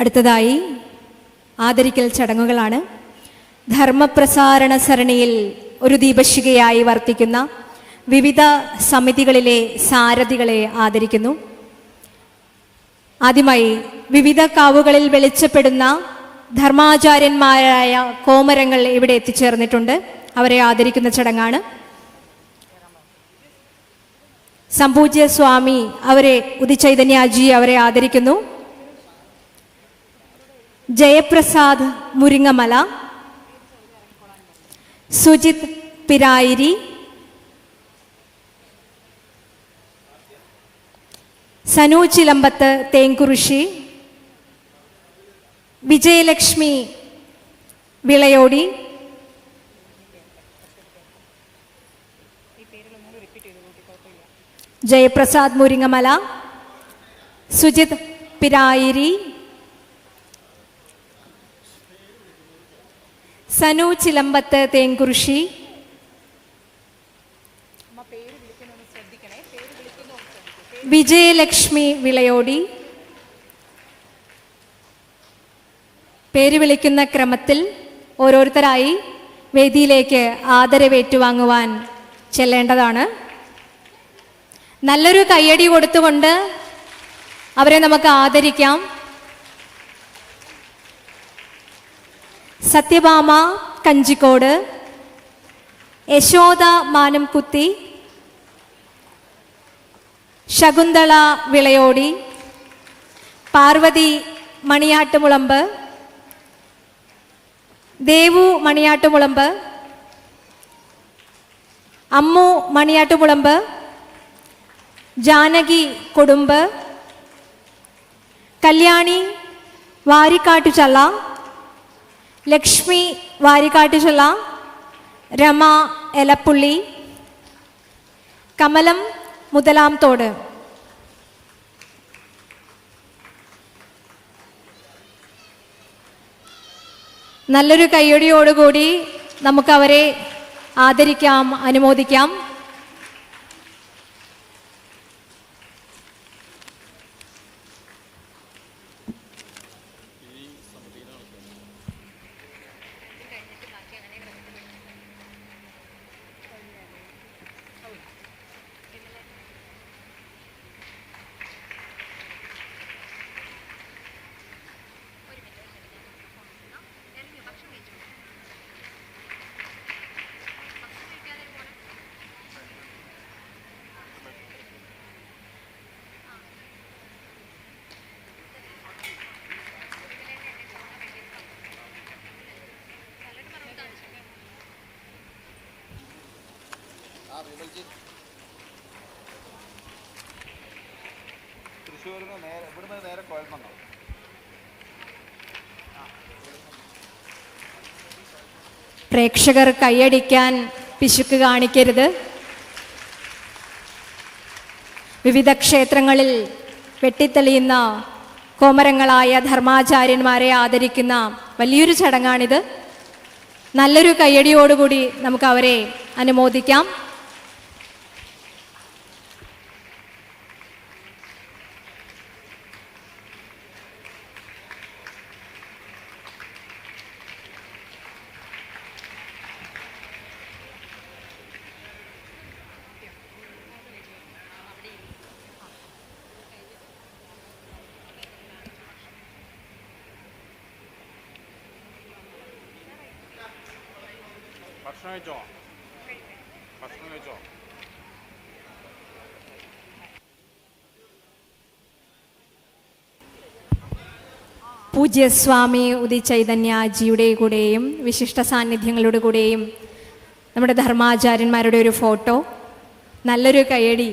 അടുത്തതായി ആദരിക്കൽ ചടങ്ങുകളാണ്. ധർമ്മപ്രസാരണ സരണിയിൽ ഒരു ദീപശികയായി വർത്തിക്കുന്ന വിവിധ സമിതികളിലെ സാരഥികളെ ആദരിക്കുന്നു. ആദ്യമായി വിവിധ കാവുകളിൽ വെളിച്ചപ്പെടുന്ന ധർമാചാര്യന്മാരായ കോമരങ്ങൾ ഇവിടെ എത്തിച്ചേർന്നിട്ടുണ്ട്. അവരെ ആദരിക്കുന്ന ചടങ്ങാണ്. സംപൂജ്യ സ്വാമി അവരെ ഉദിചൈതന്യാജി അവരെ ആദരിക്കുന്നു. ജയപ്രസാദ് മുരിങ്ങമല സുജിത് പിരായിരി സനു ചിലമ്പത്ത് തേങ്കുറിശി വിജയലക്ഷ്മി വിളയോടി ജയപ്രസാദ് മുരിങ്ങമല സുജിത് പിരായിരി സനു ചിലമ്പത്ത് തേങ്കുറിശി വിജയലക്ഷ്മി വിളയോടി. പേര് വിളിക്കുന്ന ക്രമത്തിൽ ഓരോരുത്തരായി വേദിയിലേക്ക് ആദരവേറ്റുവാങ്ങുവാൻ ചെല്ലേണ്ടതാണ്. നല്ലൊരു കയ്യടി കൊടുത്തുകൊണ്ട് അവരെ നമുക്ക് ആദരിക്കാം. സത്യഭാമ കഞ്ചിക്കോട് യശോദ മാനംകുത്തി ശകുന്തള വിളയോടി പാർവതി മണിയാട്ടുമുളമ്പ് ദേവു മണിയാട്ടുമുളമ്പ് അമ്മു മണിയാട്ടുമുളമ്പ് ജാനകി കൊടുമ്പ് കല്യാണി വാരിക്കാട്ടുചള്ള ലക്ഷ്മി വാരിക്കാട്ടുചള്ള രമ എലപ്പുള്ളി കമലം മുതലാം തോട്. നല്ലൊരു കയ്യടിയോടുകൂടി നമുക്കവരെ ആദരിക്കാം അനുമോദിക്കാം. തൃശ്ശൂരിന് നേരെ ഇവിടുന്ന് നേരെ കുഴൽമണ്ണോ പ്രേക്ഷകർ കൈയടിക്കാൻ പിശുക്ക് കാണിക്കരുത്. വിവിധ ക്ഷേത്രങ്ങളിൽ വെട്ടിത്തെളിയുന്ന കോമരങ്ങളായ ധർമാചാര്യന്മാരെ ആദരിക്കുന്ന വലിയൊരു ചടങ്ങാണിത്. നല്ലൊരു കയ്യടിയോടുകൂടി നമുക്ക് അവരെ അനുമോദിക്കാം. ഭക്ഷണം കഴിച്ചോ ഭക്ഷണം കഴിച്ചോ പൂജ്യസ്വാമി ഉദിചൈതന്യാജിയുടെ കൂടെയും വിശിഷ്ട സാന്നിധ്യങ്ങളുടെ കൂടെയും നമ്മുടെ ധർമാചാര്യന്മാരുടെ ഒരു ഫോട്ടോ നല്ലൊരു കയ്യടി.